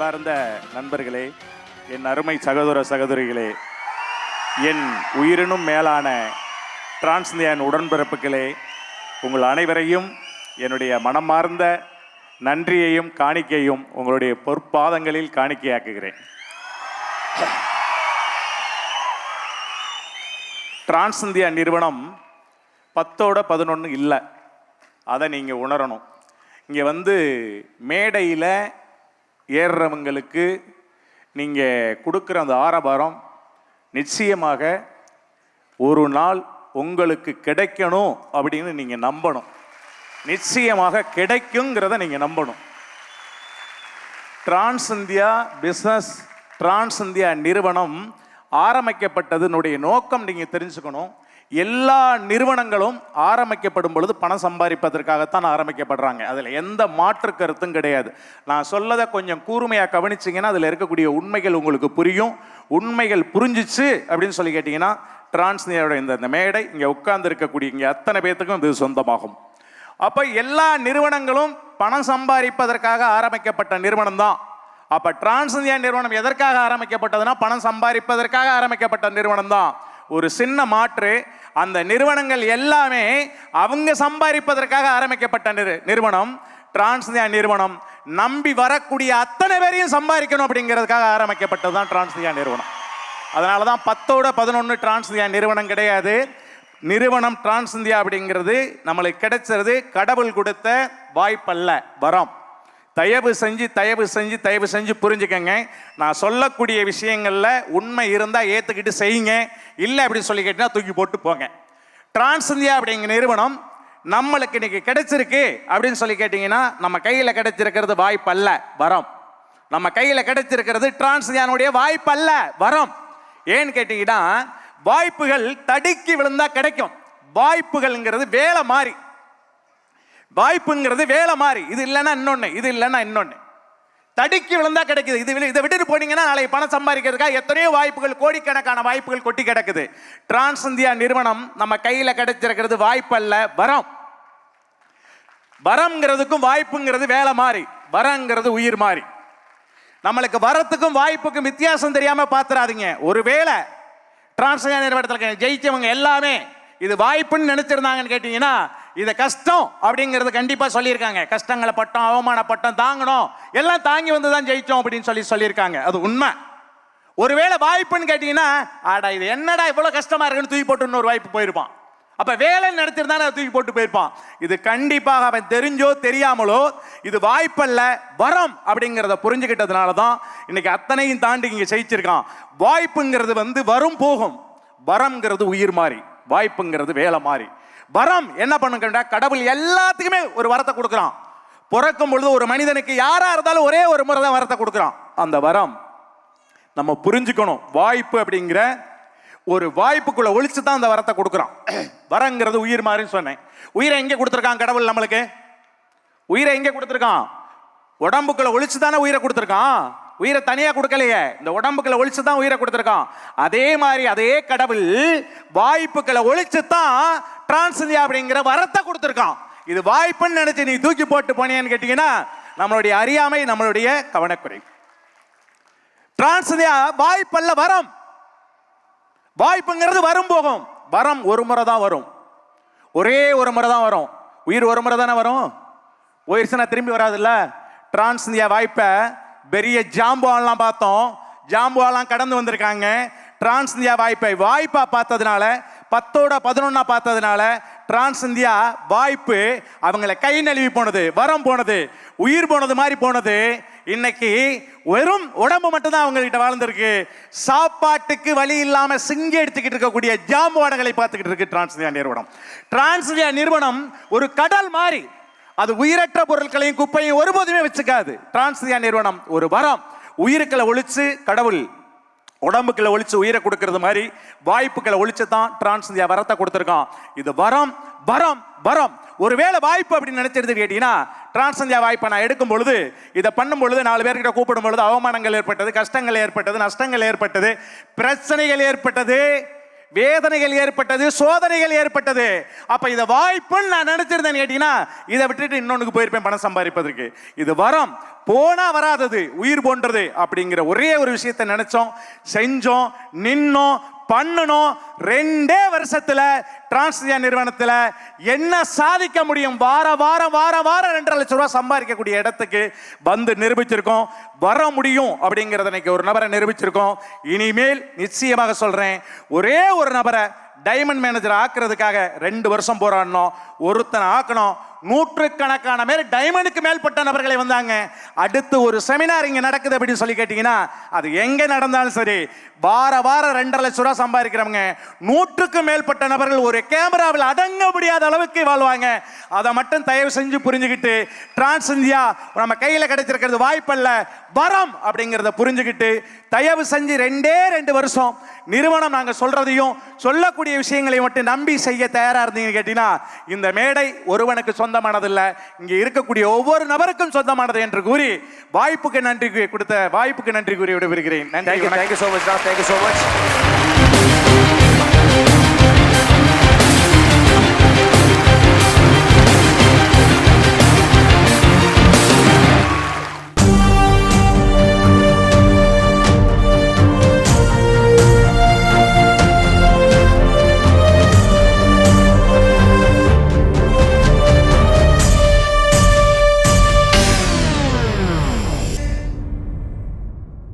நண்பர்களே என் அருமை சகோதர சகோதரிகளே என் உயிரினும் மேலான டிரான்ஸ்நியான் உடன்பிறப்புகளே உங்கள் அனைவரையும் என்னுடைய மனமார்ந்த நன்றியையும் காணிக்கையும் உங்களுடைய பொற்பாதங்களில் காணிக்கையாக்குகிறேன். டிரான்ஸ் இந்தியா நிறுவனம் பத்தோட பதினொன்று இல்லை. அதை நீங்கள் உணரணும். இங்கே வந்து மேடையில் ஏறுறவங்களுக்கு நீங்கள் கொடுக்குற அந்த ஆரபாரம் நிச்சயமாக ஒரு நாள் உங்களுக்கு கிடைக்கணும் அப்படின்னு நீங்கள் நம்பணும். நிச்சயமாக கிடைக்குங்கிறத நீங்கள் நம்பணும். Trans India business Trans India நிறுவனம் ஆரம்பிக்கப்பட்டதுனுடைய நோக்கம் நீங்கள் தெரிஞ்சுக்கணும். எல்லா நிறுவனங்களும் ஆரம்பிக்கப்படும் பொழுது பணம் சம்பாதிப்பதற்காகத்தான் ஆரம்பிக்கப்படுறாங்க. அதில் எந்த மாற்று கருத்தும் கிடையாது. நான் சொல்லதை கொஞ்சம் கூர்மையாக கவனிச்சிங்கன்னா அதில் இருக்கக்கூடிய உண்மைகள் உங்களுக்கு புரியும். உண்மைகள் புரிஞ்சிச்சு அப்படின்னு சொல்லி கேட்டிங்கன்னா டிரான்ஸ்னியோட இந்த இந்த மேடை இங்கே உட்கார்ந்து இருக்கக்கூடிய இங்கே அத்தனை பேர்த்துக்கும் இது சொந்தமாகும். அப்போ எல்லா நிறுவனங்களும் பணம் சம்பாதிப்பதற்காக ஆரம்பிக்கப்பட்ட நிறுவனம் தான் அப்போ டிரான்ஸ் இந்தியா நிறுவனம் எதற்காக ஆரம்பிக்கப்பட்டதுன்னா பணம் சம்பாதிப்பதற்காக ஆரம்பிக்கப்பட்ட நிறுவனம் தான் ஒரு சின்ன மாற்று அந்த நிறுவனங்கள் எல்லாமே அவங்க சம்பாதிப்பதற்காக ஆரம்பிக்கப்பட்ட நிறு நிறுவனம் டிரான்ஸ்ந்தியா நிறுவனம். நம்பி வரக்கூடிய அத்தனை பேரையும் சம்பாதிக்கணும் அப்படிங்கிறதுக்காக ஆரம்பிக்கப்பட்டது தான் டிரான்ஸ் இந்தியா நிறுவனம். அதனால தான் பத்தோட பதினொன்று ட்ரான்ஸ்ந்தியா நிறுவனம் கிடையாது. நிறுவனம் டிரான்ஸ் இந்தியா அப்படிங்கிறது நம்மளுக்கு கிடைச்சது கடவுள் கொடுத்த வாய்ப்பல்ல வரம். தயவு செஞ்சு தயவு செஞ்சு தயவு செஞ்சு புரிஞ்சுக்கங்க. நான் சொல்லக்கூடிய விஷயங்களில் உண்மை இருந்தால் ஏற்றுக்கிட்டு செய்யுங்க. இல்லை அப்படின்னு சொல்லி கேட்டிங்கன்னா தூக்கி போட்டு போங்க. டிரான்ஸ் இந்தியா அப்படிங்கிற நிறுவனம் நம்மளுக்கு இன்னைக்கு கிடைச்சிருக்கு அப்படின்னு சொல்லி கேட்டிங்கன்னா நம்ம கையில் கிடைச்சிருக்கிறது வாய்ப்பல்ல வரம். நம்ம கையில் கிடைச்சிருக்கிறது டிரான்ஸ் இந்தியானுடைய வாய்ப்பல்ல வரம். ஏன்னு கேட்டிங்கன்னா வாய்ப்புகள் தடுக்கி விழுந்தால் கிடைக்கும். வாய்ப்புகள்ங்கிறது வேலை மாறி. வாய்ப்புங்கிறது வேலை மாறி. இது இல்லைன்னா இன்னொன்று இது இல்லைன்னா இன்னொன்று தடுக்கி விழுந்தா கிடைக்குது. இது இதை விட்டுட்டு போனீங்கன்னா நாளை பணம் சம்பாதிக்கிறதுக்காக எத்தனையோ வாய்ப்புகள் கோடிக்கணக்கான வாய்ப்புகள் கொட்டி கிடக்குது. டிரான்ஸ் இந்தியா நிறுவனம் நம்ம கையில் கிடைச்சிருக்கிறது வாய்ப்பல்ல வரம். வரம்ங்கிறதுக்கும் வாய்ப்புங்கிறது வேலை மாறி. வரங்கிறது உயிர் மாறி. நம்மளுக்கு வரத்துக்கும் வாய்ப்புக்கும் வித்தியாசம் தெரியாமல் பார்த்துறாதீங்க ஒருவேளை இந்தியா நிறுவனத்தில் ஜெயிச்சவங்க எல்லாமே இது வாய்ப்புன்னு நினச்சிருந்தாங்கன்னு கேட்டிங்கன்னா இதை கஷ்டம் அப்படிங்கிறது கண்டிப்பாக சொல்லியிருக்காங்க. கஷ்டங்களை பட்டம் அவமானப்பட்டம் தாங்கணும் எல்லாம் தாங்கி வந்து தான் ஜெயித்தோம் அப்படின்னு சொல்லி சொல்லியிருக்காங்க. அது உண்மை. ஒருவேளை வாய்ப்புன்னு கேட்டிங்கன்னா ஆடா இது என்னடா இவ்வளோ கஷ்டமாக இருக்குன்னு தூக்கி போட்டு இன்னொரு வாய்ப்பு போயிருப்பான். அப்போ வேலை நடத்திருந்தானே அதை தூக்கி போட்டு போயிருப்பான். இது கண்டிப்பாக அவன் தெரிஞ்சோ தெரியாமலோ இது வாய்ப்பல்ல வரம் அப்படிங்கிறத புரிஞ்சுக்கிட்டதுனால தான் இன்னைக்கு அத்தனையும் தாண்டி இங்கே ஜெயிச்சிருக்கான். வாய்ப்புங்கிறது வந்து வரும் போகும். வரம்ங்கிறது உயிர் மாறி. வாய்ப்புங்கிறது வேலை மாறி. வரம் என்ன பண்ணுங்கண்டா கடவுள் எல்லாத்துக்குமே ஒரு வரத்தை கொடுக்குறான். பிறக்கும் பொழுது ஒரு மனிதனுக்கு யாரா இருந்தாலும் ஒரே ஒரு முறை தான் வரத்தை கொடுக்குறான். அந்த வரம் நம்ம புரிஞ்சுக்கணும். வாய்ப்பு அப்படிங்கிற ஒரு வாய்ப்புக்குள்ள ஒழிச்சு தான் அந்த வரத்தை கொடுக்குறான். வரங்கிறது உயிர் மாறின்னு சொன்னேன். உயிரை எங்கே கொடுத்துருக்கான் கடவுள் நம்மளுக்கு? உயிரை எங்கே கொடுத்துருக்கான்? உடம்புக்குள்ள ஒழிச்சு தானே உயிரை கொடுத்துருக்கான். உயிரை தனியாக கொடுக்கலையே. இந்த உடம்புக்குள்ள ஒழிச்சு தான் உயிரை கொடுத்துருக்கான். அதே மாதிரி அதே கடவுள் வாய்ப்புகளை ஒழிச்சு தான் டிரான்ஸ்லியா அப்படிங்கிற வரத்தை கொடுத்துருக்கான். இது வாய்ப்புன்னு நினைச்சு நீ தூக்கி போட்டு போனியான்னு கேட்டீங்கன்னா நம்மளுடைய அறியாமை நம்மளுடைய கவனக்குறை. டிரான்ஸ்லியா வாய்ப்பல்ல வரம். வாய்ப்புங்கிறது வரும் போகும். வரம் ஒரு முறை தான் வரும். ஒரே ஒரு முறை தான் வரும். உயிர் ஒரு முறை தானே வரும்? உயிர்ச்சுனா திரும்பி வராதுல்ல? டிரான்ஸ் இந்தியா வாய்ப்பை பெரிய ஜாம்புவான்லாம் பார்த்தோம். ஜாம்புவாலாம் கடந்து வந்திருக்காங்க. டிரான்ஸ் இந்தியா வாய்ப்பை வாய்ப்பாக பார்த்ததுனால பத்தோட பதினொன்னா பார்த்ததுனால டிரான்ஸ் இந்தியா வாய்ப்பு அவங்கள கை நழுவி போனது வரம் போனது உயிர் போனது மாதிரி போனது. இன்னைக்கு வெறும் உடம்பு மட்டும்தான் அவங்ககிட்ட வாழ்ந்திருக்கு. சாப்பாட்டுக்கு வழி இல்லாமல் சிங்கி எடுத்துக்கிட்டு இருக்கக்கூடிய ஜாம்பவானங்களை பார்த்துக்கிட்டு இருக்கு டிரான்ஸ்லியா நிறுவனம். டிரான்ஸ்லியா நிறுவனம் ஒரு கடல் மாதிரி. அது உயிரற்ற பொருட்களையும் குப்பையும் ஒருபோதுமே வச்சுக்காது. டிரான்ஸ்லியா நிறுவனம் ஒரு வரம். உயிருக்களை ஒழிச்சு கடவுள் உடம்புக்குள்ள ஒழிச்சு உயிரை கொடுக்கறது மாதிரி வாய்ப்புகளை ஒழிச்சு தான் டிரான்ஸ் இந்தியா வரத்தை கொடுத்துருக்கான். இது வரம் வரம் வரம். ஒருவேளை வாய்ப்பு அப்படின்னு நினைச்சிருந்து கேட்டீங்கன்னா டிரான்ஸ் இந்தியா வாய்ப்பை நான் எடுக்கும் பொழுது இதை பண்ணும் பொழுது நாலு பேர்கிட்ட கூப்பிடும் பொழுது அவமானங்கள் ஏற்பட்டது கஷ்டங்கள் ஏற்பட்டது நஷ்டங்கள் ஏற்பட்டது பிரச்சனைகள் ஏற்பட்டது. வேதனைகள் ஏற்பட்டது சோதனைகள் ஏற்பட்டது. அப்ப இதை வாய்ப்புன்னு நான் நினச்சிருந்தேன்னு கேட்டீங்கன்னா இதை விட்டுட்டு இன்னொன்றுக்கு போயிருப்பேன் பணம் சம்பாதிப்பதற்கு. இது வரம். போனா வராதது உயிர் போன்றது அப்படிங்கிற ஒரே ஒரு விஷயத்தை நினைச்சோம் செஞ்சோம் நின்னோம் பண்ணணும். ரெண்டே வருஷத்துல டிரான்ஸ்இந்தியா நிறுவனத்துல என்ன சாதிக்க முடியும்? வார வாரம் வார வாரம் ரெண்டரை லட்சம் ரூபாய் சம்பாதிக்கக்கூடிய இடத்துக்கு வந்து நிரூபிச்சிருக்கோம். வர முடியும் அப்படிங்கறத இன்னைக்கு ஒரு நபரை நிரூபிச்சிருக்கோம். இனிமேல் நிச்சயமாக சொல்றேன் ஒரே ஒரு நபரை டைமண்ட் மேனேஜர் ஆக்குறதுக்காக ரெண்டு வருஷம் போராடணும் ஒருத்தனை ஆக்கணும் நூற்றுக்கணக்கான பேர் டைமண்டுக்கு மேல்பட்ட நபர்களை வந்தாங்க. அடுத்து ஒரு செமினார் இங்கே நடக்குது அப்படின்னு சொல்லி கேட்டிங்கன்னா அது எங்கே நடந்தாலும் சரி வார வாரம் ரெண்டரை லட்சம் ரூபா சம்பாதிக்கிறவங்க நூற்றுக்கும் மேற்பட்ட நபர்கள் ஒரு கேமராவில் அடங்க முடியாத அளவுக்கு வாழ்வாங்க. அதை மட்டும் தயவு செஞ்சு புரிஞ்சுக்கிட்டு டிரான்ஸ் இந்தியா நம்ம கையில கிடைச்சிருக்கிறது வாய்ப்பல்ல வரம் அப்படிங்கிறத புரிஞ்சுக்கிட்டு தயவு செஞ்சு ரெண்டே ரெண்டு வருஷம் நிறுவனம் நாங்க சொல்றதையும் சொல்லக்கூடிய விஷயங்களை மட்டும் நம்பி செய்ய தயாரா இருந்தீங்கன்னு கேட்டீங்கன்னா இந்த மேடை ஒருவனுக்கு சொந்தமானதில்லை. இங்க இருக்கக்கூடிய ஒவ்வொரு நபருக்கும் சொந்தமானது என்று கூறி வாய்ப்புக்கு நன்றி கொடுத்த வாய்ப்புக்கு நன்றி கூறி விடைபெறுகிறேன் நன்றி Thank you, வணக்கம். thank you so